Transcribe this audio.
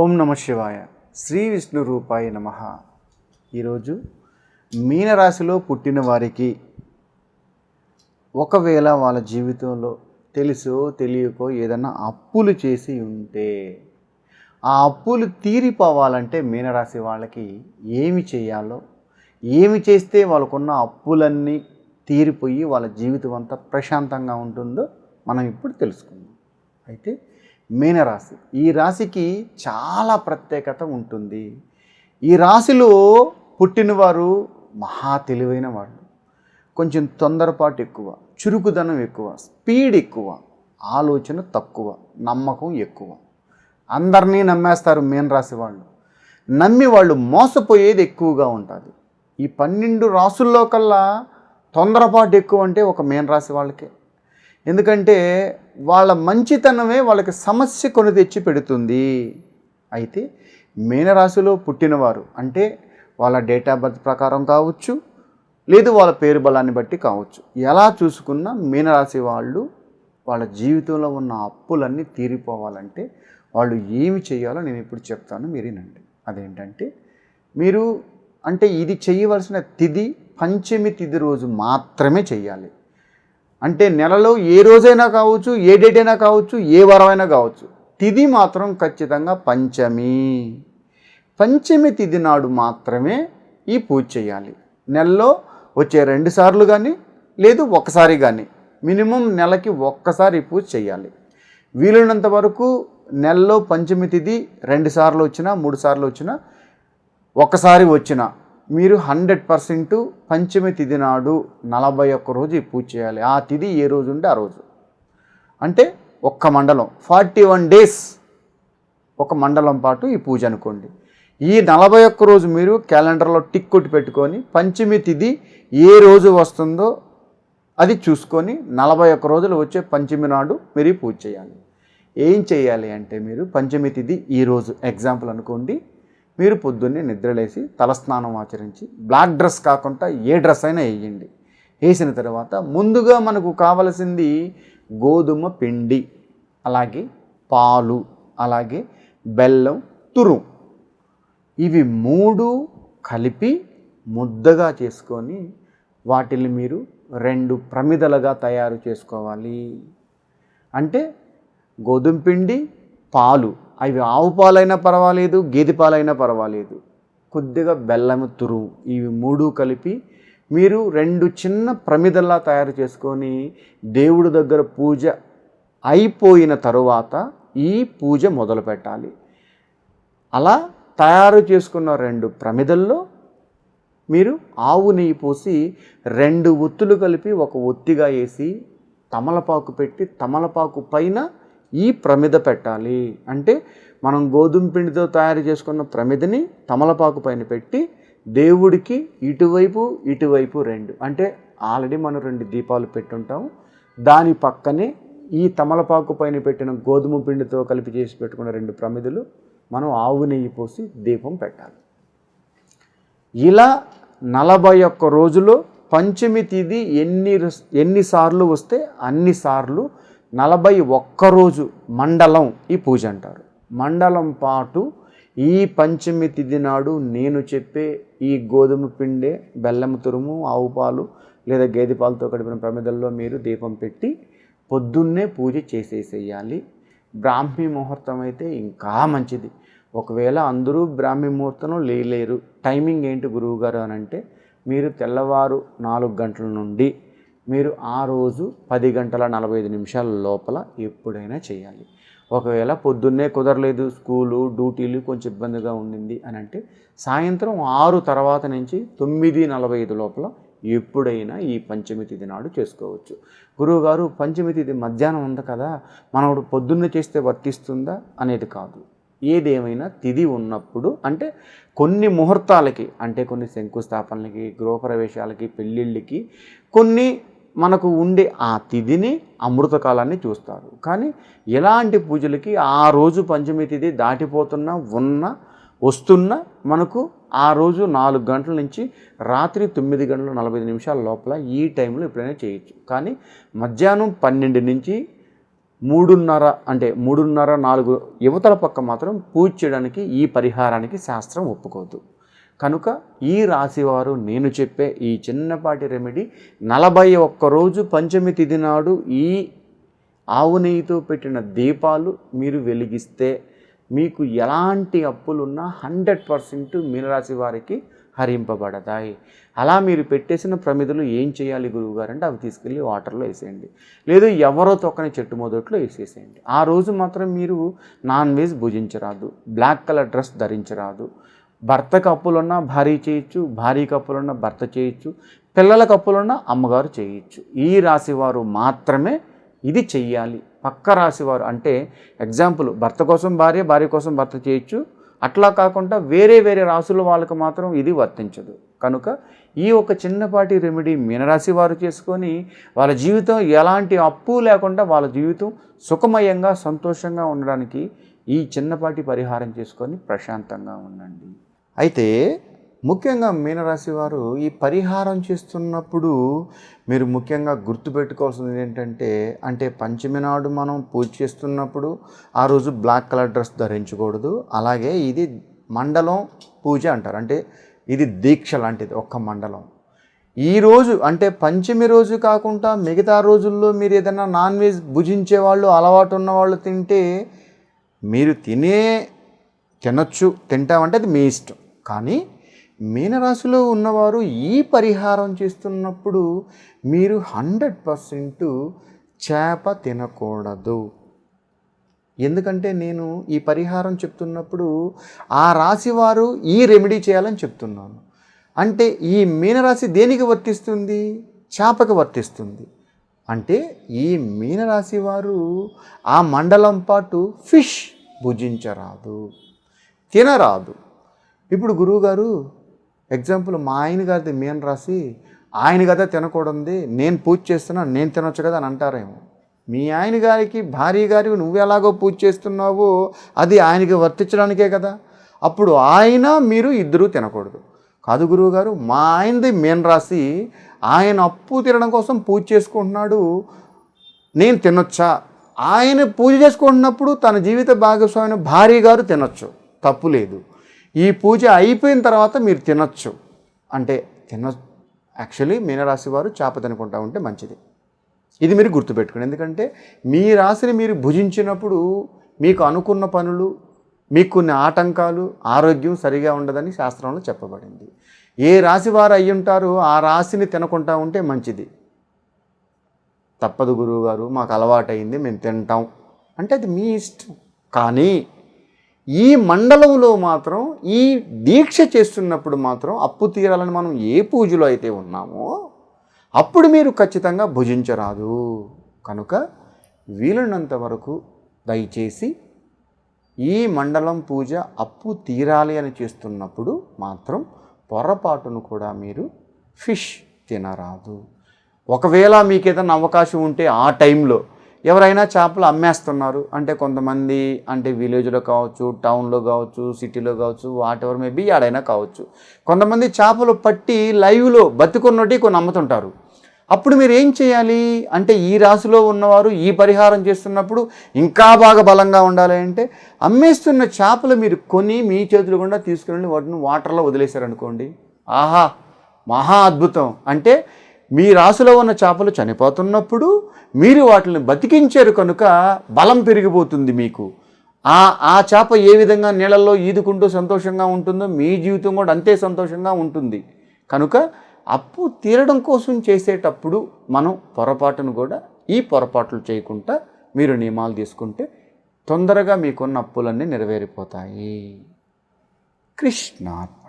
ఓం నమ శివాయ. శ్రీ విష్ణు రూపాయ నమ. ఈరోజు మీనరాశిలో పుట్టిన వారికి ఒకవేళ వాళ్ళ జీవితంలో తెలుసో తెలియకో ఏదన్నా అప్పులు చేసి ఉంటే ఆ అప్పులు తీరిపోవాలంటే మీనరాశి వాళ్ళకి ఏమి చేయాలో ఏమి చేస్తే వాళ్ళకున్న అప్పులన్నీ తీరిపోయి వాళ్ళ జీవితం అంతా ప్రశాంతంగా ఉంటుందో మనం ఇప్పుడు తెలుసుకుందాం. అయితే మీనరాశి. ఈ రాశికి చాలా ప్రత్యేకత ఉంటుంది. ఈ రాశిలో పుట్టినవారు మహా తెలివైన వాళ్ళు. కొంచెం తొందరపాటు ఎక్కువ చురుకుదనం ఎక్కువ స్పీడ్ ఎక్కువ ఆలోచన తక్కువ నమ్మకం ఎక్కువ. అందరినీ నమ్మేస్తారు మీన రాశి వాళ్ళు. నమ్మి వాళ్ళు మోసపోయేది ఎక్కువగా ఉంటుంది. ఈ పన్నెండు రాసుల్లో కల్లా తొందరపాటు ఎక్కువ అంటే ఒక మీనరాశి వాళ్ళకే. ఎందుకంటే వాళ్ళ మంచితనమే వాళ్ళకి సమస్య కొని తెచ్చి పెడుతుంది. అయితే మీనరాశిలో పుట్టినవారు అంటే వాళ్ళ డేట్ ఆఫ్ బర్త్ ప్రకారం కావచ్చు లేదు వాళ్ళ పేరు బలాన్ని బట్టి కావచ్చు. ఎలా చూసుకున్నా మీనరాశి వాళ్ళు వాళ్ళ జీవితంలో ఉన్న అప్పులన్నీ తీరిపోవాలంటే వాళ్ళు ఏమి చేయాలో నేను ఇప్పుడు చెప్తాను మీరు వినండి. అదేంటంటే మీరు అంటే ఇది చేయవలసిన తిథి పంచమి తిది రోజు మాత్రమే చేయాలి. అంటే నెలలో ఏ రోజైనా కావచ్చు ఏ డేట్ అయినా కావచ్చు ఏ వారమైనా కావచ్చు. తిది మాత్రం ఖచ్చితంగా పంచమి. పంచమి తిది నాడు మాత్రమే ఈ పూజ చేయాలి. నెలలో వచ్చే రెండు సార్లు కానీ లేదు ఒకసారి కానీ మినిమం నెలకి ఒక్కసారి పూజ చేయాలి. వీలున్నంత వరకు నెలలో పంచమి తిది రెండు సార్లు వచ్చినా మూడు సార్లు వచ్చినా ఒకసారి వచ్చిన మీరు హండ్రెడ్ పర్సెంట్ పంచమి తిథి నాడు నలభై ఒక్క రోజు ఈ పూజ చేయాలి. ఆ తిథి ఏ రోజు ఉంటే ఆ రోజు. అంటే ఒక్క మండలం ఫార్టీ వన్ డేస్ ఒక మండలం పాటు ఈ పూజ అనుకోండి. ఈ నలభై ఒక్క రోజు మీరు క్యాలెండర్లో టిక్ కొట్టి పెట్టుకొని పంచమి తిథి ఏ రోజు వస్తుందో అది చూసుకొని నలభై ఒక్క రోజులు వచ్చే పంచమి నాడు మీరు ఈ పూజ చేయాలి. ఏం చేయాలి అంటే మీరు పంచమి తిథి ఈరోజు ఎగ్జాంపుల్ అనుకోండి మీరు పొద్దున్నే నిద్రలేసి తలస్నానం ఆచరించి బ్లాక్ డ్రెస్ కాకుండా ఏ డ్రెస్ అయినా వేయండి. వేసిన తర్వాత ముందుగా మనకు కావలసింది గోధుమ పిండి అలాగే పాలు అలాగే బెల్లం తురుం ఇవి మూడు కలిపి ముద్దగా చేసుకొని వాటిని మీరు రెండు ప్రమిదలుగా తయారు చేసుకోవాలి. అంటే గోధుమ పిండి పాలు. అవి ఆవు పాలైనా పర్వాలేదు గేదె పాలైనా పర్వాలేదు. కొద్దిగా బెల్లము తురుము ఇవి మూడు కలిపి మీరు రెండు చిన్న ప్రమిదల్లా తయారు చేసుకొని దేవుడి దగ్గర పూజ అయిపోయిన తరువాత ఈ పూజ మొదలు పెట్టాలి. అలా తయారు చేసుకున్న రెండు ప్రమిదల్లో మీరు ఆవు నెయ్యి పోసి రెండు ఒత్తులు కలిపి ఒక ఒత్తిగా వేసి తమలపాకు పెట్టి తమలపాకు పైన ఈ ప్రమిద పెట్టాలి. అంటే మనం గోధుమ పిండితో తయారు చేసుకున్న ప్రమిదని తమలపాకు పైన పెట్టి దేవుడికి ఇటువైపు ఇటువైపు రెండు. అంటే ఆల్రెడీ మనం రెండు దీపాలు పెట్టుంటాము దాని పక్కనే ఈ తమలపాకు పైన పెట్టిన గోధుమ పిండితో కలిపి చేసి పెట్టుకున్న రెండు ప్రమిదలు మనం ఆవు నెయ్యి పోసి దీపం పెట్టాలి. ఇలా నలభై ఒక్క రోజులో పంచమి తేదీ ఎన్ని రస్- ఎన్నిసార్లు వస్తే అన్నిసార్లు నలభై ఒక్క రోజు మండలం ఈ పూజ అంటారు. మండలం పాటు ఈ పంచమి తిథి నాడు నేను చెప్పే ఈ గోధుమ పిండే బెల్లం తురుము ఆవు పాలు లేదా గేదె పాలతో కడిపిన ప్రమిదల్లో మీరు దీపం పెట్టి పొద్దున్నే పూజ చేసేసేయాలి. బ్రాహ్మీ ముహూర్తం అయితే ఇంకా మంచిది. ఒకవేళ అందరూ బ్రాహ్మీ ముహూర్తం లేలేరు. టైమింగ్ ఏంటి గురువుగారు అని అంటే మీరు తెల్లవారు నాలుగు గంటల నుండి మీరు ఆ రోజు పది గంటల నలభై ఐదు నిమిషాల లోపల ఎప్పుడైనా చేయాలి. ఒకవేళ పొద్దున్నే కుదరలేదు స్కూలు డ్యూటీలు కొంచెం ఇబ్బందిగా ఉండింది అని అంటే సాయంత్రం ఆరు తర్వాత నుంచి తొమ్మిది నలభై ఐదు లోపల ఎప్పుడైనా ఈ పంచమి తిథి నాడు చేసుకోవచ్చు. గురువుగారు పంచమి తిథి మధ్యాహ్నం ఉంది కదా మనడు పొద్దున్నే చేస్తే వర్తిస్తుందా అనేది కాదు. ఏదేమైనా తిథి ఉన్నప్పుడు అంటే కొన్ని ముహూర్తాలకి అంటే కొన్ని శంకుస్థాపనలకి గృహప్రవేశాలకి పెళ్ళిళ్ళకి కొన్ని మనకు ఉండే ఆ తిథిని అమృతకాలాన్ని చూస్తారు. కానీ ఎలాంటి పూజలకి ఆ రోజు పంచమి తిథి దాటిపోతున్నా ఉన్న వస్తున్న మనకు ఆ రోజు నాలుగు గంటల నుంచి రాత్రి తొమ్మిది గంటల నలభై నిమిషాల లోపల ఈ టైంలో ఎప్పుడైనా చేయొచ్చు. కానీ మధ్యాహ్నం పన్నెండు నుంచి మూడున్నర అంటే మూడున్నర నాలుగు యువతల పక్క మాత్రం పూజ చేయడానికి ఈ పరిహారానికి శాస్త్రం ఒప్పుకోదు. కనుక ఈ రాశివారు నేను చెప్పే ఈ చిన్నపాటి రెమెడీ నలభై ఒక్క రోజు పంచమి తిథి నాడు ఈ ఆవు నెయ్యితో పెట్టిన దీపాలు మీరు వెలిగిస్తే మీకు ఎలాంటి అప్పులున్నా హండ్రెడ్ పర్సెంట్ మీనరాశి వారికి హరింపబడతాయి. అలా మీరు పెట్టేసిన ప్రమిదలు ఏం చేయాలి గురువుగారు అంటే అవి తీసుకెళ్ళి వాటర్లో వేసేయండి. లేదు ఎవరో తొక్కని చెట్టు మొదట్లో వేసేసేయండి. ఆ రోజు మాత్రం మీరు నాన్ వెజ్ భుజించరాదు. బ్లాక్ కలర్ డ్రెస్ ధరించరాదు. భర్త కప్పులున్నా భార్య చేయొచ్చు భార్యకు అప్పులున్నా భర్త చేయొచ్చు పిల్లల అప్పులున్నా అమ్మగారు చేయొచ్చు. ఈ రాశి వారు మాత్రమే ఇది చెయ్యాలి. పక్క రాశివారు అంటే ఎగ్జాంపుల్ భర్త కోసం భార్య భార్య కోసం భర్త చేయొచ్చు. అట్లా కాకుండా వేరే వేరే రాసుల వాళ్ళకు మాత్రం ఇది వర్తించదు. కనుక ఈ ఒక చిన్నపాటి రెమెడీ మీనరాశి వారు చేసుకొని వాళ్ళ జీవితం ఎలాంటి అప్పు లేకుండా వాళ్ళ జీవితం సుఖమయంగా సంతోషంగా ఉండడానికి ఈ చిన్నపాటి పరిహారం చేసుకొని ప్రశాంతంగా ఉండండి. అయితే ముఖ్యంగా మీనరాశి వారు ఈ పరిహారం చేస్తున్నప్పుడు మీరు ముఖ్యంగా గుర్తుపెట్టుకోవాల్సింది ఏంటంటే అంటే పంచమి నాడు మనం పూజ చేస్తున్నప్పుడు ఆ రోజు బ్లాక్ కలర్ డ్రెస్ ధరించకూడదు. అలాగే ఇది మండలం పూజ అంటారు. అంటే ఇది దీక్ష లాంటిది ఒక్క మండలం. ఈ రోజు అంటే పంచమి రోజు కాకుండా మిగతా రోజుల్లో మీరు ఏదైనా నాన్ వెజ్ భుజించే వాళ్ళు అలవాటు ఉన్న వాళ్ళు తింటే మీరు తినే తినొచ్చు తింటామంటే అది మీ ఇష్టం. కానీ మీనరాశిలో ఉన్నవారు ఈ పరిహారం చేస్తున్నప్పుడు మీరు హండ్రెడ్ పర్సెంట్ చేప తినకూడదు. ఎందుకంటే నేను ఈ పరిహారం చెప్తున్నప్పుడు ఆ రాశి వారు ఈ రెమెడీ చేయాలని చెప్తున్నాను. అంటే ఈ మీనరాశి దేనికి వర్తిస్తుంది? చేపకి వర్తిస్తుంది. అంటే ఈ మీనరాశి వారు ఆ మండలం పాటు ఫిష్ భుజించరాదు తినరాదు. ఇప్పుడు గురువుగారు ఎగ్జాంపుల్ మా ఆయన గారిది మీన రాసి ఆయన కదా తినకూడదు నేను పూజ చేస్తున్నాను నేను తినొచ్చు కదా అని అంటారేమో. మీ ఆయన గారికి భార్య గారికి నువ్వు ఎలాగో పూజ చేస్తున్నావో అది ఆయనకి వర్తించడానికే కదా. అప్పుడు ఆయన మీరు ఇద్దరూ తినకూడదు. కాదు గురువు గారు మా ఆయనది మేన్ రాసి ఆయన అప్పు తినడం కోసం పూజ చేసుకుంటున్నాడు నేను తినొచ్చా? ఆయన పూజ చేసుకుంటున్నప్పుడు తన జీవిత భాగస్వామిని భార్య గారు తినొచ్చు. తప్పు లేదు. ఈ పూజ అయిపోయిన తర్వాత మీరు తినొచ్చు. అంటే తిన యాక్చువల్లీ మీనరాశి వారు చేప తినుకుంటా ఉంటే మంచిది. ఇది మీరు గుర్తుపెట్టుకోండి. ఎందుకంటే మీ రాశిని మీరు భుజించినప్పుడు మీకు అనుకున్న పనులు మీకు కొన్ని ఆటంకాలు ఆరోగ్యం సరిగా ఉండదని శాస్త్రంలో చెప్పబడింది. ఏ రాశి వారు అయి ఉంటారో ఆ రాశిని తినకుంటా ఉంటే మంచిది. తప్పదు గురువు గారు మాకు అలవాటైంది మేము తింటాం. అంటే అది మీ ఇష్టం. కానీ ఈ మండలంలో మాత్రం ఈ దీక్ష చేస్తున్నప్పుడు మాత్రం అప్పు తీరాలని మనం ఏ పూజలో అయితే ఉన్నామో అప్పుడు మీరు ఖచ్చితంగా భుజించరాదు. కనుక వీలున్నంత వరకు దయచేసి ఈ మండలం పూజ అప్పు తీరాలి అని చేస్తున్నప్పుడు మాత్రం పొరపాటును కూడా మీరు ఫిష్ తినరాదు. ఒకవేళ మీకు ఏదైనా అవకాశం ఉంటే ఆ టైంలో ఎవరైనా చేపలు అమ్మేస్తున్నారు. అంటే కొంతమంది అంటే విలేజ్లో కావచ్చు టౌన్లో కావచ్చు సిటీలో కావచ్చు వాట్ ఎవర్ మేబీ ఆడైనా కావచ్చు. కొంతమంది చేపలు పట్టి లైవ్లో బతుకున్నట్టు కొన్ని అమ్ముతుంటారు. అప్పుడు మీరు ఏం చేయాలి? అంటే ఈ రాశిలో ఉన్నవారు ఈ పరిహారం చేస్తున్నప్పుడు ఇంకా బాగా బలంగా ఉండాలి అంటే అమ్మేస్తున్న చేపలు మీరు కొని మీ చేతులు గుండా తీసుకుని వాటిని వాటర్లో వదిలేశారనుకోండి. ఆహా! మహా అద్భుతం. అంటే మీ రాశిలో ఉన్న చేపలు చనిపోతున్నప్పుడు మీరు వాటిని బతికించారు కనుక బలం పెరిగిపోతుంది మీకు. ఆ ఆ చేప ఏ విధంగా నీళ్ళల్లో ఈదుకుంటూ సంతోషంగా ఉంటుందో మీ జీవితం కూడా అంతే సంతోషంగా ఉంటుంది. కనుక అప్పు తీరడం కోసం చేసేటప్పుడు మనం పొరపాటును కూడా ఈ పొరపాట్లు చేయకుండా మీరు నియమాలు తీసుకుంటే తొందరగా మీకున్న అప్పులన్నీ నెరవేరిపోతాయి. కృష్ణార్పణ.